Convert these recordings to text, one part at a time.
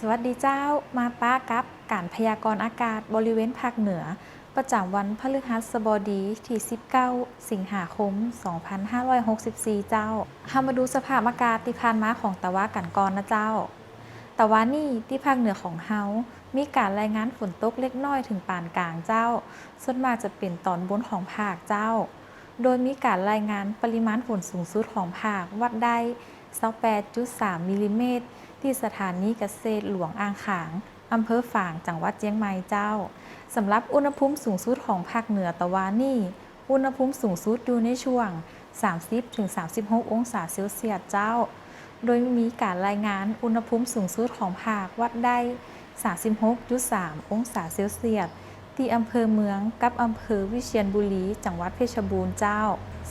สวัสดีเจ้ามาป้ากับการพยากรณ์อากาศบริเวณภาคเหนือ ประจำวันพฤหัสบดีที่ 19 สิงหาคม 2564 เจ้าเฮามาดูสภาพอากาศที่ผ่านมาของตะวากันก่อนนะเจ้าต่ว่านี่ที่ภาคเหนือของเฮา มีการรายงานฝนตกเล็กน้อยถึงปานกลางเจ้า ส่วนมากจะเป็นตอนบนของภาคเจ้า โดยมีการรายงานปริมาณฝนสูงสุดของภาควัดได้28.3มิลลิเมตร ที่สถานีเกษตรหลวงอ่างขางอำเภอฝาง จังหวัดเจียงใหม่เจ้า สำหรับอุณหภูมิสูงสุดของภาคเหนือตะวันนี่ อุณหภูมิสูงสุดอยู่ในช่วง 30-36 องศาเซลเซียสเจ้า โดยมีการรายงานอุณหภูมิสูงสุดของภาควัดได้ 36.3 องศาเซลเซียสที่อำเภอเมืองกับอำเภอวิเชียรบุรี จังหวัดเพชรบูรณ์เจ้า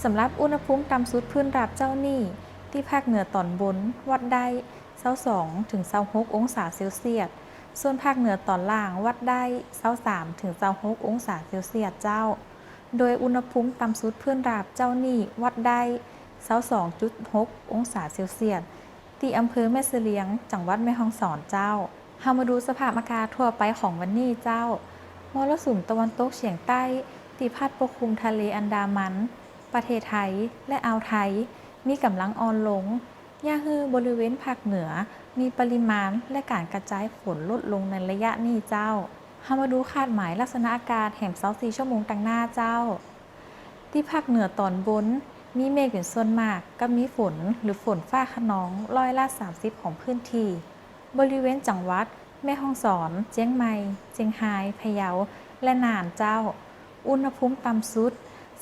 สำหรับอุณหภูมิต่ำสุดพื้นราบเจ้านี่ ที่ภาคเหนือตอนบนวัดได้ 22ถึง26องศาเซลเซียส ส่วนภาคเหนือตอนล่างวัดได้23ถึง26องศาเซลเซียสเจ้า โดยอุณหภูมิต่ำสุดเพื้นราบเจ้านี่วัดได้22.6 องศาเซลเซียส ที่อำเภอแม่เสลียง จังหวัดแม่ฮ่องสอนเจ้าเฮามาดูสภาพอากาศทั่วไปของวันนี้เจ้ามรสุมตะวันตกเฉียงใต้ที่พัดปกคลุมทะเลอันดามัน ประเทศไทยและอ่าวไทย มีกำลังอ่อนลง ย่าฮือบริเวณภาคเหนือ มีปริมาณและการกระจายฝนลดลงในระยะนี้เจ้าเฮามาดูคาดหมายลักษณะอากาศแห่ง24ชั่วโมงต่างหน้าเจ้า ที่ภาคเหนือตอนบน มีเมฆเป็นส่วนมากกับมีฝนหรือฝนฟ้าขนองร้อยละ 30 ของพื้นที่ บริเวณจังหวัด แม่ฮ่องสอน เจียงใหม่ เจียงไฮ้พะเยา และน่านเจ้า อุณหภูมิต่ำสุด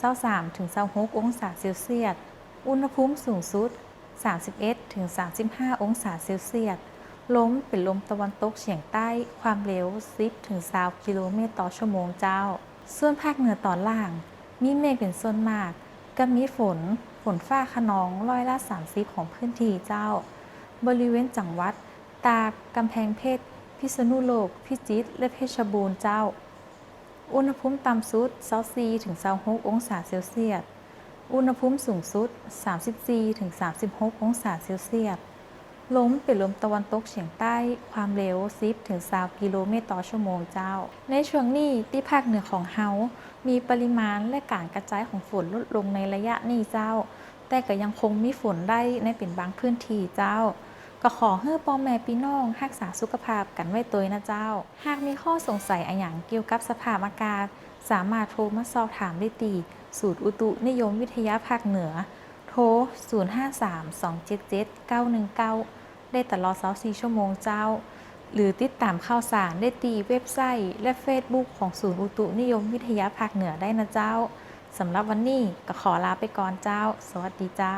23ถึง26 องศาเซลเซียส อุณหภูมิสูงสุด 31ถึง35 องศาเซลเซียส ลมเป็นลมตะวันตกเฉียงใต้ ความเร็ว 10ถึง20กิโลเมตรต่อชั่วโมงเจ้า ส่วนภาคเหนือตอนล่าง มีเมฆเป็นส่วนมาก กับมีฝน ฝนฟ้าขนองร้อยละ 30 ของพื้นที่เจ้า บริเวณจังหวัด ตาก กำแพงเพชร พิษณุโลก พิจิตร และเพชรบูรณ์เจ้า อุณหภูมิต่ำสุด24ถึง26องศาเซลเซียส อุณหภูมิสูงสุด 34ถึง36 องศาเซลเซียส ลมเป็นลมตะวันตกเฉียงใต้ ความเร็ว 10ถึง20กิโลเมตรต่อชั่วโมงเจ้า ในช่วงนี้ที่ภาคเหนือของเฮา มีปริมาณและการกระจายของฝนลดลงในระยะนี้เจ้า แต่ก็ยังคงมีฝนได้ในเป็นบางพื้นที่เจ้าก็ขอให้พ่อแม่พี่น้องรักษาสุขภาพกันไว้ตัวนะเจ้า หากมีข้อสงสัยอะไรอย่างเกี่ยวกับสภาพอากาศ สามารถโทรมาสอบถามได้ตี ศูนย์อุตุนิยมวิทยาภาคเหนือ โทร 053-277-919ได้ตลอด24ชั่วโมงเจ้า หรือติดตามข่าวสารได้ตีเว็บไซต์ และเฟซบุ๊กของศูนย์อุตุนิยมวิทยาภาคเหนือได้นะเจ้า สำหรับวันนี้ก็ขอลาไปก่อนเจ้า สวัสดีเจ้า